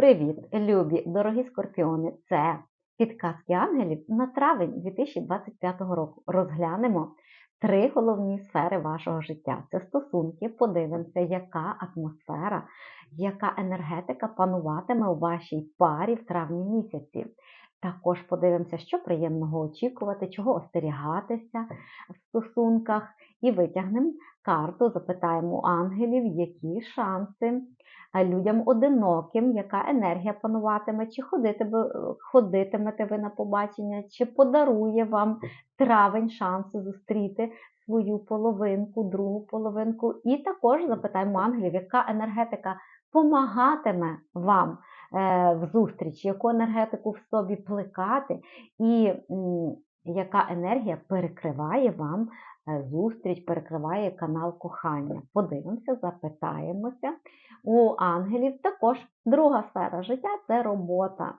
Привіт, любі, дорогі скорпіони! Це підказки ангелів на травень 2025 року. Розглянемо три головні сфери вашого життя. Це стосунки, подивимося, яка атмосфера, яка енергетика пануватиме у вашій парі в травні місяці. Також подивимося, що приємного очікувати, чого остерігатися в стосунках, і витягнемо карту, запитаємо ангелів, які шанси людям одиноким, яка енергія пануватиме, чи ходитиме, ходитимете ви на побачення, чи подарує вам травень шанси зустріти свою половинку, другу половинку. І також запитаємо ангелів, яка енергетика помагатиме вам е, в зустрічі, яку енергетику в собі плекати, і яка енергія перекриває вам е, зустріч, перекриває канал кохання. Подивимося, запитаємося у ангелів. Також друга сфера життя це робота.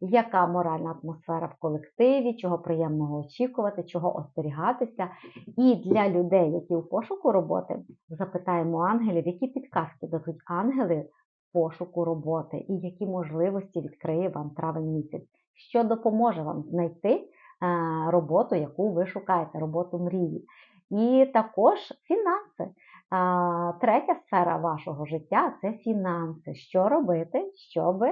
Яка моральна атмосфера в колективі, чого приємного очікувати, чого остерігатися. І для людей, які у пошуку роботи, запитаємо ангелів, які підказки дадуть ангели пошуку роботи і які можливості відкриє вам травень місяць, що допоможе вам знайти е, роботу, яку ви шукаєте, роботу мрії. І також фінанси. Третя сфера вашого життя це фінанси. Що робити, щоб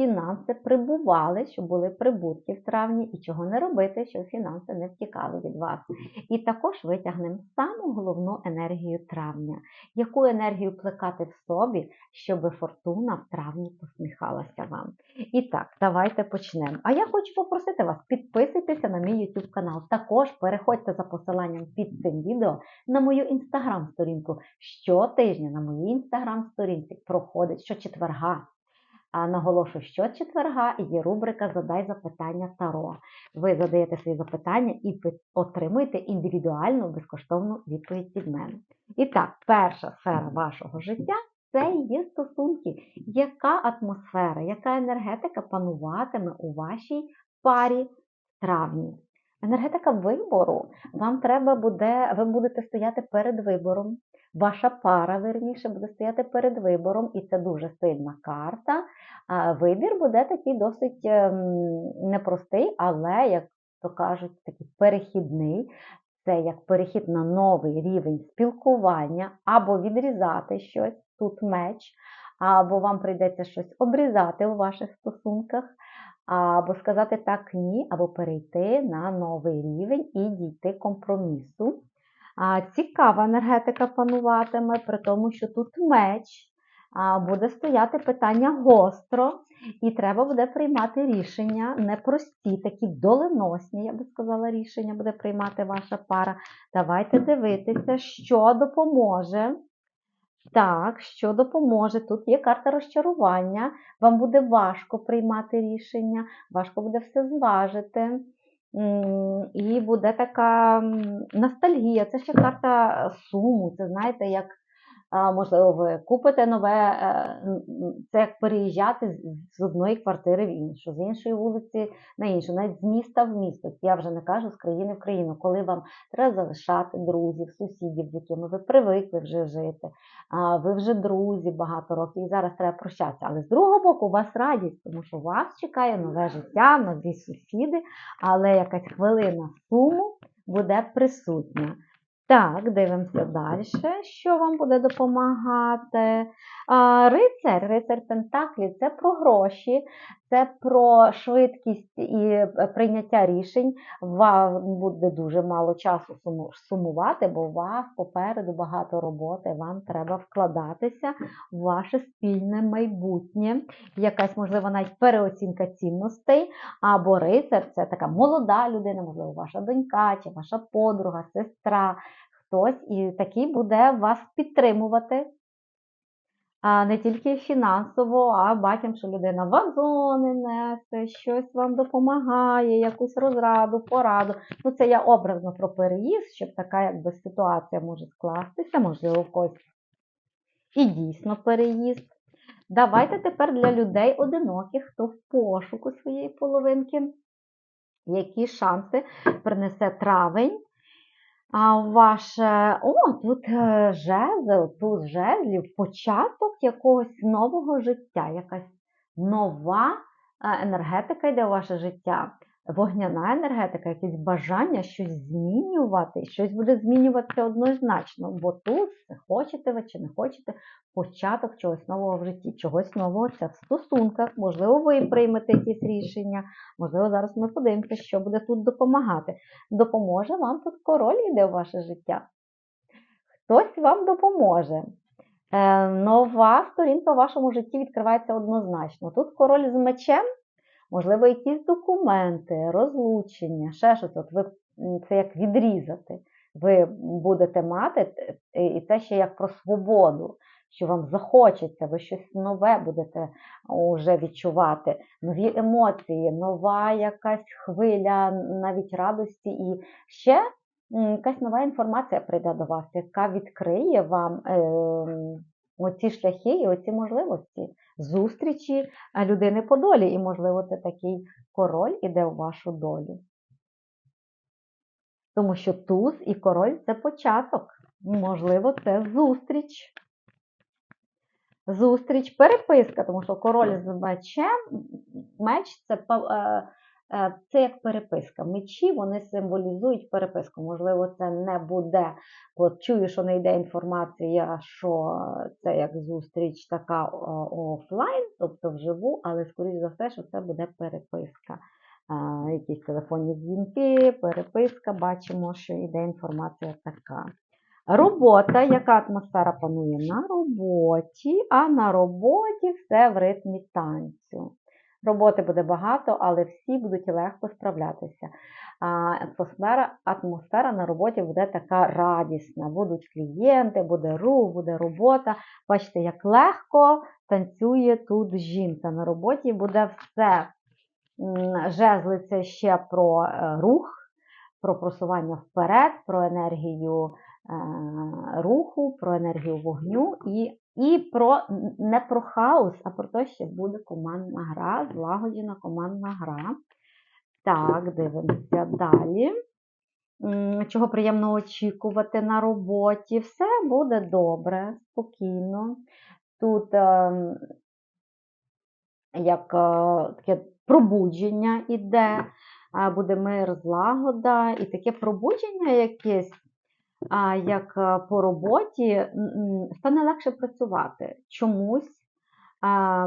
фінанси прибували, щоб були прибутки в травні, і чого не робити, щоб фінанси не втікали від вас. І також витягнемо саму головну енергію травня, яку енергію плекати в собі, щоб фортуна в травні посміхалася вам. І так, давайте почнемо. А я хочу попросити вас, підписуйтеся на мій YouTube канал. Також переходьте за посиланням під цим відео на мою інстаграм-сторінку. Щотижня на моїй інстаграм-сторінці проходить щочетверга наголошую, що четверга є рубрика Задай запитання Таро. Ви задаєте свої запитання і отримуєте індивідуальну безкоштовну відповідь від мене. І так, перша сфера вашого життя це є стосунки. Яка атмосфера, яка енергетика пануватиме у вашій парі травні? Енергетика вибору. Вам треба буде, ви будете стояти перед вибором. Ваша пара, верніше, буде стояти перед вибором, і це дуже сильна карта. Вибір буде такий досить ем, непростий, але, як то кажуть, такий перехідний. Це як перехід на новий рівень спілкування, або відрізати щось, тут меч, або вам прийдеться щось обрізати у ваших стосунках, або сказати так ні, або перейти на новий рівень і дійти компромісу. Цікава енергетика пануватиме, при тому, що тут меч, буде стояти питання гостро, і треба буде приймати рішення непрості, такі доленосні, я би сказала, рішення буде приймати ваша пара. Давайте дивитися, що допоможе. Так, що допоможе? Тут є карта розчарування, вам буде важко приймати рішення, важко буде все зважити. І буде така ностальгія. Це ще карта суму. Це знаєте, як можливо, ви купите нове, е, це як переїжджати з одної квартири в іншу, з іншої вулиці на іншу, навіть з міста в місто. Я вже не кажу з країни в країну, коли вам треба залишати друзів, сусідів, з якими ви привикли вже жити. Ви вже друзі багато років і зараз треба прощатися. Але з другого боку, у вас радість, тому що вас чекає нове життя, нові сусіди, але якась хвилина суму буде присутня. Так, дивимося далі, що вам буде допомагати. Рицар, рицар Пентаклі це про гроші, це про швидкість і е, прийняття рішень. Вам буде дуже мало часу сумувати, бо у вас попереду багато роботи, вам треба вкладатися в ваше спільне майбутнє, якась, можливо, навіть переоцінка цінностей. Або рицар це така молода людина, можливо, ваша донька, чи ваша подруга, сестра хтось і такий буде вас підтримувати. Не тільки фінансово, а бачимо, що людина вазони несе, щось вам допомагає, якусь розраду, пораду. Ну, це я образно про переїзд, щоб така якби ситуація може скластися, можливо, в когось і дійсно переїзд. Давайте тепер для людей одиноких, хто в пошуку своєї половинки, які шанси принесе травень. А ваше, о, тут е, жезл, тут жезлів, початок якогось нового життя, якась нова е, енергетика йде у ваше життя, вогняна енергетика, якесь бажання щось змінювати, щось буде змінюватися однозначно, бо тут, хочете ви чи не хочете, початок чогось нового в житті, чогось нового це в стосунках. Можливо, ви приймете якісь рішення, можливо, зараз ми подивимося, що буде тут допомагати. Допоможе вам тут король йде у ваше життя. Хтось вам допоможе. Е, нова сторінка в вашому житті відкривається однозначно. Тут король з мечем, можливо, якісь документи, розлучення, ще щось. От ви це як відрізати. Ви будете мати, і це ще як про свободу, що вам захочеться, ви щось нове будете вже відчувати, нові емоції, нова якась хвиля, навіть радості. І ще якась нова інформація прийде до вас, яка відкриє вам е, оці шляхи і оці можливості зустрічі людини по долі. І, можливо, це такий король іде в вашу долю. Тому що туз і король це початок. Можливо, це зустріч. Зустріч, переписка, тому що король з мечем, меч це е, Е, це як переписка. Мечі вони символізують переписку. Можливо, це не буде. От чую, що не йде інформація, що це як зустріч така офлайн, тобто вживу, але, скоріш за все, що це буде переписка. Е, якісь телефонні дзвінки, переписка, бачимо, що йде інформація така. Робота, яка атмосфера панує на роботі, а на роботі все в ритмі танцю. Роботи буде багато, але всі будуть легко справлятися. Атмосфера атмосфера на роботі буде така радісна. Будуть клієнти, буде рух, буде робота. Бачите, як легко танцює тут жінка. На роботі буде все. Жезли це ще про е, рух, про просування вперед, про енергію е, руху, про енергію вогню і і про не про хаос, а про те, що буде командна гра, злагоджена командна гра. Так, дивимося далі. Чого приємно очікувати на роботі. Все буде добре, спокійно. Тут е, як е, таке пробудження іде, буде мир, злагода, і таке пробудження якесь як е, по роботі стане легше працювати чомусь,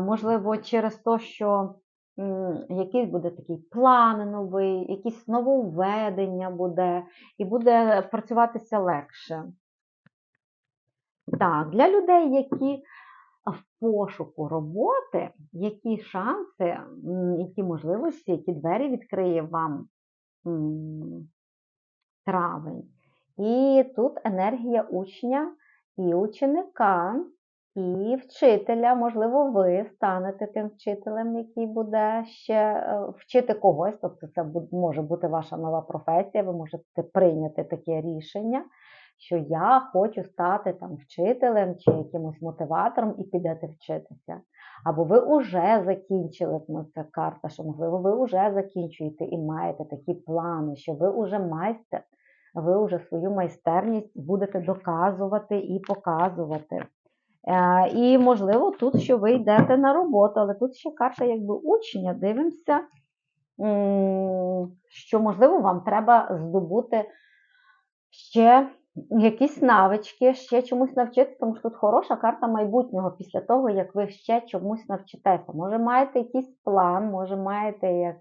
можливо, через те, що якийсь буде такий план новий, якісь нововведення буде, і буде працюватися легше. Так, для людей, які в пошуку роботи, які шанси, які можливості, які двері відкриє вам травень. І тут енергія учня і ученика, і вчителя. Можливо, ви станете тим вчителем, який буде ще е, вчити когось. Тобто, це може бути ваша нова професія, ви можете прийняти таке рішення, що я хочу стати там вчителем чи якимось мотиватором і підете вчитися. Або ви вже закінчили, ну це карта, що, можливо, ви вже закінчуєте і маєте такі плани, що ви вже майстер ви вже свою майстерність будете доказувати і показувати. Е, і, можливо, тут що ви йдете на роботу, але тут ще карта якби учення, дивимося, що, можливо, вам треба здобути ще якісь навички, ще чомусь навчитися, тому що тут хороша карта майбутнього після того, як ви ще чомусь навчитеся. Може, маєте якийсь план, може, маєте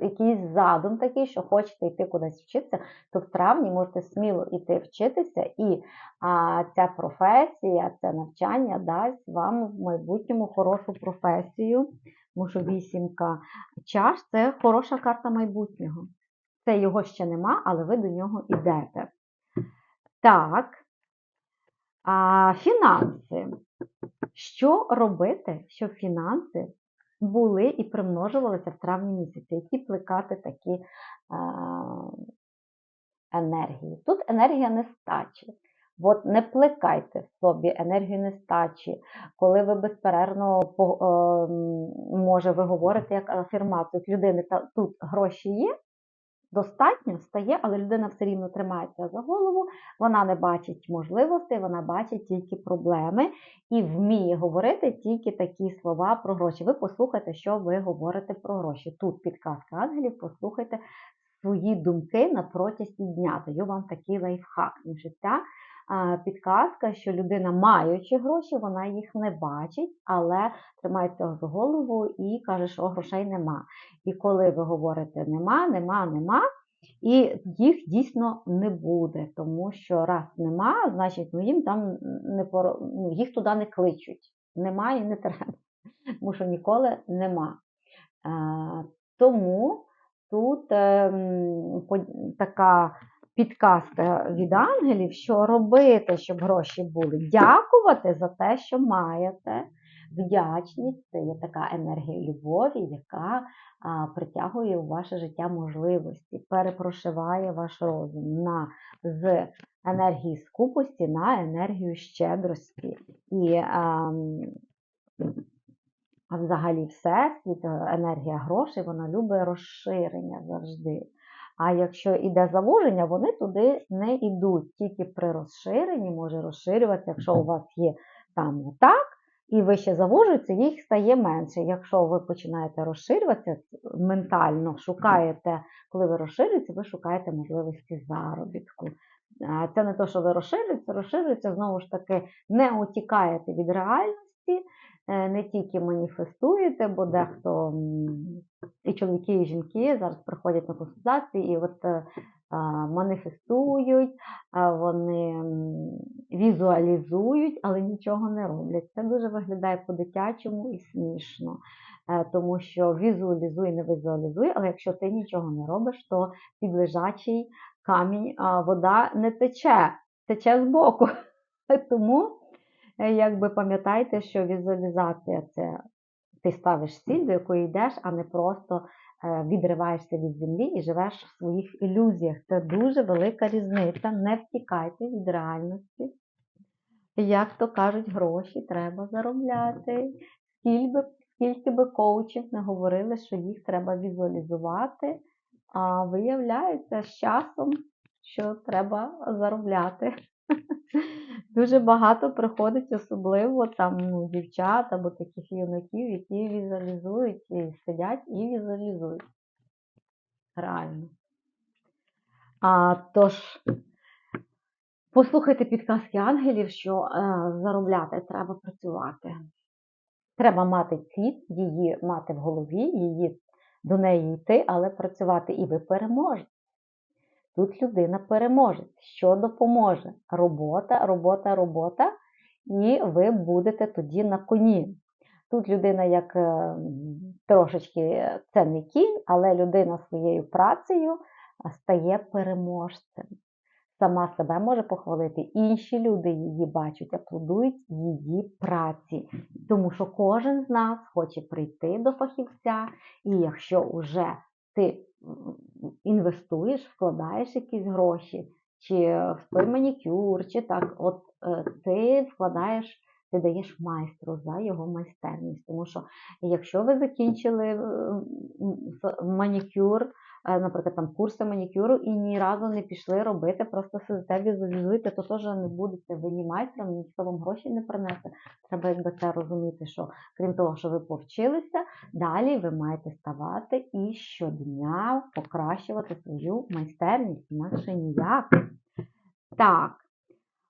якийсь задум такий, що хочете йти кудись вчитися, то в травні можете сміло йти вчитися, і а, ця професія, це навчання дасть вам в майбутньому хорошу професію. Тому вісімка чаш це хороша карта майбутнього. Це його ще нема, але ви до нього йдете. Так, а, фінанси. Що робити, щоб фінанси були і примножувалися в травні місяці, які плекати такі е, енергії. Тут енергія нестачі. От не плекайте в собі енергію нестачі, коли ви безперервно може ви говорите як афірмацію людини, та тут гроші є, достатньо стає, але людина все рівно тримається за голову, вона не бачить можливостей, вона бачить тільки проблеми і вміє говорити тільки такі слова про гроші. Ви послухайте, що ви говорите про гроші. Тут підказка ангелів, послухайте свої думки на протязі дня. Даю вам такий лайфхак. життя підказка, що людина, маючи гроші, вона їх не бачить, але тримається за голову і каже, що грошей нема. І коли ви говорите нема, нема, нема, і їх дійсно не буде, тому що раз нема, значить ну, їм там не пор... ну, їх туди не кличуть. Немає і не треба, тому що ніколи нема. Е, тому тут е, така підказка від ангелів, що робити, щоб гроші були. Дякувати за те, що маєте. Вдячність це є така енергія любові, яка а, притягує у ваше життя можливості, перепрошиває ваш розум на з енергії скупості на енергію щедрості. І а, а взагалі всесвіт, енергія грошей, вона любить розширення завжди. А якщо йде завуження, вони туди не йдуть. Тільки при розширенні може розширюватися, якщо у вас є там отак, і ви ще завужується, їх стає менше. Якщо ви починаєте розширюватися, ментально шукаєте, коли ви розширюєтеся, ви шукаєте можливості заробітку. Це не те, що ви розширюєтеся, розширюється, знову ж таки, не утікаєте від реальності, не тільки маніфестуєте, бо дехто і чоловіки, і жінки зараз приходять на консультації і от е, маніфестують, вони візуалізують, але нічого не роблять. Це дуже виглядає по-дитячому і смішно. Е, тому що візуалізуй, не візуалізуй, але якщо ти нічого не робиш, то під лежачий камінь вода не тече, тече збоку. Тому, е, якби пам'ятайте, що візуалізація це ти ставиш ціль, до якої йдеш, а не просто е, відриваєшся від землі і живеш в своїх ілюзіях. Це дуже велика різниця. Не втікайте від реальності. Як то кажуть, гроші треба заробляти. Скільки би, скільки би коучів не говорили, що їх треба візуалізувати, а виявляється з часом, що треба заробляти. Дуже багато приходить, особливо там ну, дівчат або таких юнаків, які візуалізують і сидять і візуалізують. Реально. А, Тож, послухайте підказки ангелів, що е, заробляти треба працювати. Треба мати ціль, її мати в голові, її до неї йти, але працювати. І ви переможете. Тут людина переможе. Що допоможе? Робота, робота, робота, і ви будете тоді на коні. Тут людина, як е, трошечки це не кінь, але людина своєю працею стає переможцем. Сама себе може похвалити. Інші люди її бачать, аплодують її праці. Тому що кожен з нас хоче прийти до фахівця, і якщо вже ти інвестуєш, вкладаєш якісь гроші, чи в той манікюр, чи так, от е, ти вкладаєш, ти даєш майстру за його майстерність. Тому що якщо ви закінчили манікюр, Е, наприклад, там курси манікюру і ні разу не пішли робити, просто сидите, візуалізуєте, то теж не будете ви майстром, ніхто вам гроші не принесе. Треба якби це розуміти, що крім того, що ви повчилися, далі ви маєте ставати і щодня покращувати свою майстерність, інакше ніяк. Так,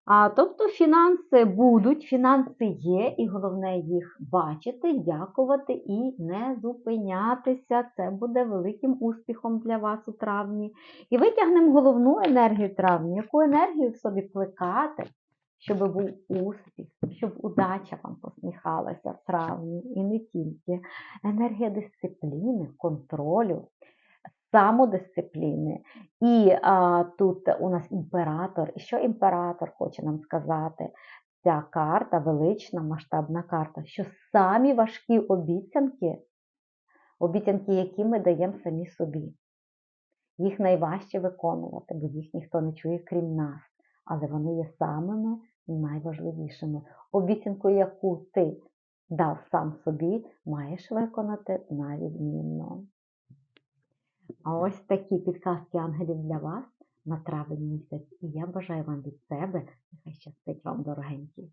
а, Тобто фінанси будуть, фінанси є, і головне їх бачити, дякувати і не зупинятися. Це буде великим успіхом для вас у травні. І витягнемо головну енергію травні, яку енергію в собі плекати, щоб був успіх, щоб удача вам посміхалася в травні і не тільки. Енергія дисципліни, контролю самодисципліни. І а, тут у нас імператор. І що імператор хоче нам сказати? Ця карта велична, масштабна карта, що самі важкі обіцянки, обіцянки, які ми даємо самі собі, їх найважче виконувати, бо їх ніхто не чує, крім нас. Але вони є самими найважливішими. Обіцянку, яку ти дав сам собі, маєш виконати на відмінно. А ось такі підказки ангелів для вас на травень місяць. І я бажаю вам від себе, нехай щастить вам, дорогенькі.